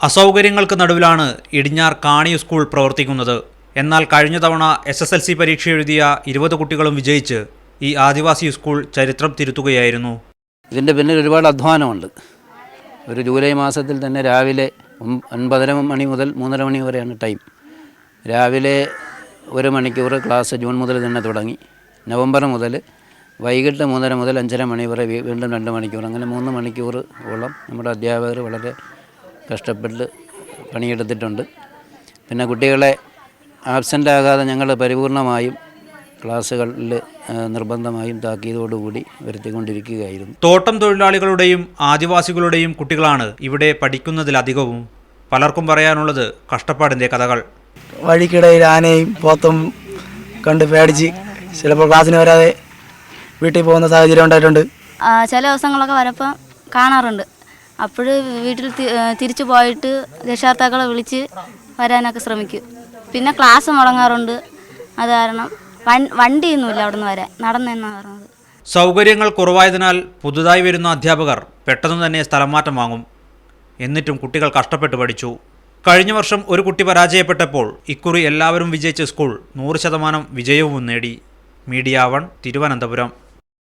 അസൗകര്യങ്ങൾക്ക് നടുവിലാണ് ഇടിഞ്ഞാർ കാണി സ്കൂൾ പ്രവർത്തിക്കുന്നത്. എന്നാൽ കഴിഞ്ഞ തവണ എസ് എസ് എൽ സി പരീക്ഷ എഴുതിയ ഇരുപത് കുട്ടികളും വിജയിച്ച് ഈ ആദിവാസി സ്കൂൾ ചരിത്രം തിരുത്തുകയായിരുന്നു. ഇതിന്റെ പിന്നിൽ ഒരുപാട് അധ്വാനമുണ്ട്. ഒരു ജൂലൈ മാസത്തിൽ തന്നെ രാവിലെ ഒൻപതര മണി മുതൽ മൂന്നര മണി വരെയാണ് ടൈം. രാവിലെ ഒരു മണിക്കൂർ ക്ലാസ് ജൂൺ മുതൽ തന്നെ തുടങ്ങി. നവംബർ മുതൽ വൈകിട്ട് മൂന്നര മുതൽ അഞ്ചര മണി വരെ വീണ്ടും രണ്ട് മണിക്കൂർ അങ്ങനെ മൂന്ന് മണിക്കൂർ ഓളം നമ്മുടെ അധ്യാപകർ വളരെ കഷ്ടപ്പെട്ട് പണിയെടുത്തിട്ടുണ്ട്. പിന്നെ കുട്ടികളെ ആബ്സെന്റ് ആകാതെ ഞങ്ങൾ പരിപൂർണമായും ക്ലാസ്സുകളിൽ നിർബന്ധമായും താക്കീതോടുകൂടി വരുത്തിക്കൊണ്ടിരിക്കുകയായിരുന്നു. തോട്ടം തൊഴിലാളികളുടെയും ആദിവാസികളുടെയും കുട്ടികളാണ് ഇവിടെ പഠിക്കുന്നതിലധികവും. പലർക്കും പറയാനുള്ളത് കഷ്ടപ്പാടിന്റെ കഥകൾ. വഴിക്കിടയിൽ ആനയും പോത്തും കണ്ട് പേടിച്ച് ചിലപ്പോൾ ക്ലാസ്സിന് വരാതെ വീട്ടിൽ പോകുന്ന സാഹചര്യം ഉണ്ടായിട്ടുണ്ട്. ചില ദിവസങ്ങളൊക്കെ വരപ്പം കാണാറുണ്ട്. അപ്പോൾ വീട്ടിൽ തിരിച്ചു പോയിട്ട് രക്ഷാർത്താക്കളെ വിളിച്ച് വരാനൊക്കെ ശ്രമിക്കും. പിന്നെ ക്ലാസ് മുടങ്ങാറുണ്ട്. അത് കാരണം വണ്ടിയൊന്നുമില്ല അവിടെ നിന്ന് വരാൻ. നടന്നെന്നാണ് പറഞ്ഞത്. സൗകര്യങ്ങൾ കുറവായതിനാൽ പുതുതായി വരുന്ന അധ്യാപകർ പെട്ടെന്ന് തന്നെ സ്ഥലം മാറ്റം വാങ്ങും. എന്നിട്ടും കുട്ടികൾ കഷ്ടപ്പെട്ട് പഠിച്ചു. കഴിഞ്ഞ വർഷം ഒരു കുട്ടി പരാജയപ്പെട്ടപ്പോൾ ഇക്കുറി എല്ലാവരും വിജയിച്ച സ്കൂൾ നൂറ് ശതമാനം വിജയവും നേടി. Media one Thiruvananthapuram.